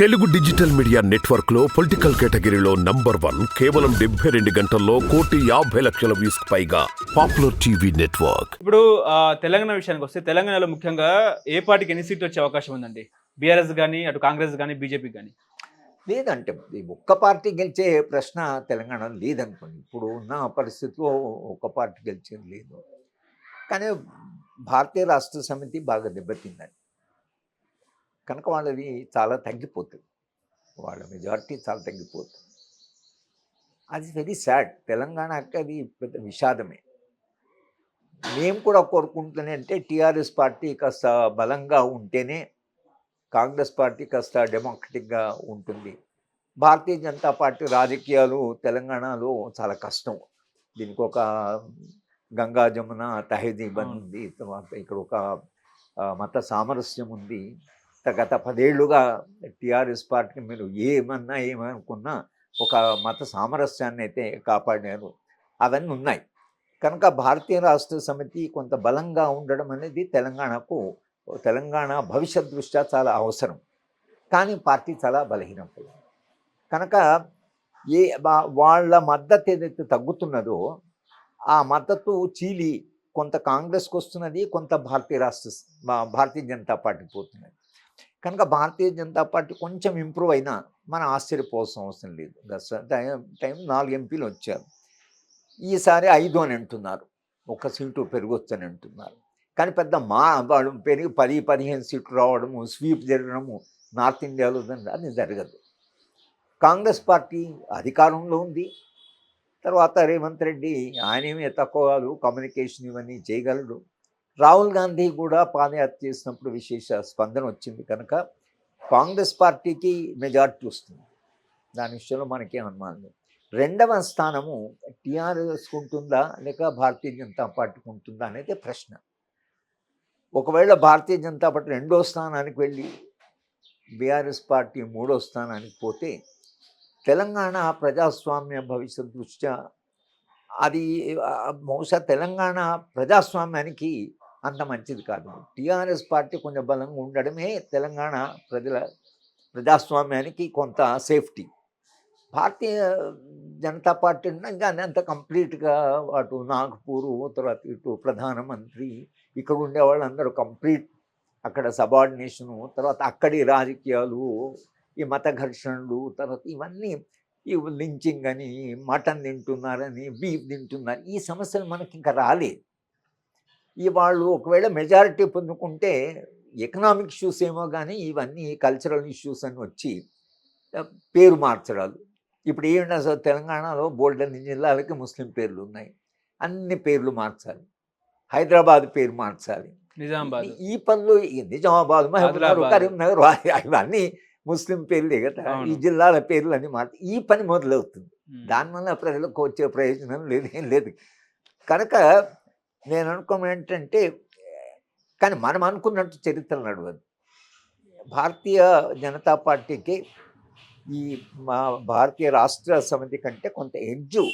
Telugu digital media నెట్వర్క్లో political కేటగిరీలో number one కేవలం డెబ్బై రెండు గంటల్లో కోటి యాభై లక్షల వ్యూస్ పైగా పాపులర్ టీవీ నెట్వర్క్. ఇప్పుడు తెలంగాణ విషయానికి వస్తే తెలంగాణలో ముఖ్యంగా ఏ పార్టీకి ఎన్ని సీట్లు వచ్చే అవకాశం ఉందండి? బీఆర్ఎస్ కానీ అటు కాంగ్రెస్ కానీ బీజేపీ కానీ లేదంటే ఈ ఒక్క పార్టీ గెలిచే ప్రశ్న తెలంగాణలో లేదనుకోండి. ఇప్పుడు ఉన్న పరిస్థితిలో ఒక్క పార్టీ గెలిచేది లేదు. కానీ భారతీయ రాష్ట్ర సమితి బాగా దెబ్బతిందండి. కనుక వాళ్ళది చాలా తగ్గిపోతుంది వాళ్ళ మెజారిటీ చాలా తగ్గిపోతుంది అది వెరీ సాడ్ తెలంగాణకి అది పెద్ద విషాదమే. మేము కూడా కోరుకుంటున్నాం అంటే టీఆర్ఎస్ పార్టీ కాస్త బలంగా ఉంటేనే కాంగ్రెస్ పార్టీ కాస్త డెమోక్రటిక్గా ఉంటుంది. భారతీయ జనతా పార్టీ రాజకీయాలు తెలంగాణలో చాలా కష్టం. దీనికి ఒక గంగా జమున అవును. ఉంది తర్వాత ఇక్కడ ఒక మత సామరస్యం ఉంది. గత పదేళ్ళుగా టీఆర్ఎస్ పార్టీని మీరు ఏమన్నా ఏమనుకున్నా ఒక మత సామరస్యాన్ని అయితే కాపాడారు. అవన్నీ ఉన్నాయి. కనుక భారతీయ రాష్ట్ర సమితి కొంత బలంగా ఉండడం అనేది తెలంగాణకు తెలంగాణ భవిష్యత్ దృష్ట్యా చాలా అవసరం. కానీ పార్టీ చాలా బలహీనం కనుక ఏ వాళ్ళ మద్దతు ఏదైతే తగ్గుతున్నదో ఆ మద్దతు చీలి కొంత కాంగ్రెస్కి వస్తున్నది కొంత భారతీయ రాష్ట్ర భారతీయ జనతా పార్టీ పోతున్నది. కనుక భారతీయ జనతా పార్టీ కొంచెం ఇంప్రూవ్ అయినా మనం ఆశ్చర్యపోవాల్సిన అవసరం లేదు. టైం టైం నాలుగు ఎంపీలు వచ్చారు. ఈసారి ఐదు అని అంటున్నారు. ఒక సీటు పెరగొచ్చు అని అంటున్నారు. కానీ పెద్ద మా వాడు పెరిగి పది పదిహేను సీట్లు రావడము స్వీప్ జరగడము నార్త్ ఇండియాలో అది జరగదు. కాంగ్రెస్ పార్టీ అధికారంలో ఉంది. తర్వాత రేవంత్ రెడ్డి ఆయనేమీ తక్కువ కాదు కమ్యూనికేషన్ ఇవన్నీ చేయగలడు. రాహుల్ గాంధీ కూడా పాదయాత్ర చేసినప్పుడు విశేష స్పందన వచ్చింది కనుక కాంగ్రెస్ పార్టీకి మెజార్టీ వస్తుంది. దాని విషయంలో మనకేం అనుమానం రెండవ స్థానము టీఆర్ఎస్ ఉంటుందా లేక భారతీయ జనతా పార్టీకి ఉంటుందా అనేది ప్రశ్న. ఒకవేళ భారతీయ జనతా పార్టీ రెండో స్థానానికి వెళ్ళి బీఆర్ఎస్ పార్టీ మూడో స్థానానికి పోతే తెలంగాణ ప్రజాస్వామ్య భవిష్యత్ దృష్ట్యా అది బహుశా తెలంగాణ ప్రజాస్వామ్యానికి అంత మంచిది కాదు. టీఆర్ఎస్ పార్టీ కొంచెం బలంగా ఉండడమే తెలంగాణ ప్రజల ప్రజాస్వామ్యానికి కొంత సేఫ్టీ. భారతీయ జనతా పార్టీ ఇంకా అంత కంప్లీట్గా అటు నాగ్పూరు తర్వాత ఇటు ప్రధానమంత్రి ఇక్కడ ఉండే వాళ్ళందరూ కంప్లీట్ అక్కడ సబార్డినేషను తర్వాత అక్కడి రాజకీయాలు ఈ మత ఘర్షణలు తర్వాత ఇవన్నీ ఈ లించింగ్ అని మటన్ తింటున్నారని బీఫ్ తింటున్నారు ఈ సమస్యలు మనకి ఇంకా రాలేదు. ఈ వాళ్ళు ఒకవేళ మెజారిటీ పొందుకుంటే ఎకనామిక్ ఇష్యూస్ ఏమో కానీ ఇవన్నీ కల్చరల్ ఇష్యూస్ అని వచ్చి పేరు మార్చడాలు. ఇప్పుడు ఏంటి అసలు తెలంగాణలో బోల్డ్ అన్ని జిల్లాలకి ముస్లిం పేర్లు ఉన్నాయి అన్ని పేర్లు మార్చాలి. హైదరాబాద్ పేరు మార్చాలి. నిజామాబాద్. ఈ- పనులు నిజామాబాద్ మహబూబ్నగర్. కరీంనగర్ ఇవన్నీ ముస్లిం పేర్లే కదా. ఈ. జిల్లాల పేర్లు అన్ని మార్చి ఈ పని మొదలవుతుంది. దానివల్ల ప్రజలకు వచ్చే ప్రయోజనం లేదు ఏం లేదు. కనుక నేను అనుకోవడం ఏంటంటే కానీ మనం అనుకున్నట్టు చరిత్ర నడవదు. భారతీయ జనతా పార్టీకి ఈ మా భారతీయ రాష్ట్ర సమితి కంటే కొంత ఎడ్జు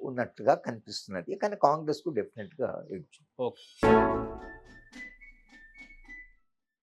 ఉన్నట్టుగా కనిపిస్తున్నది. కానీ కాంగ్రెస్కు డెఫినెట్గా ఎడ్జు. ఓకే.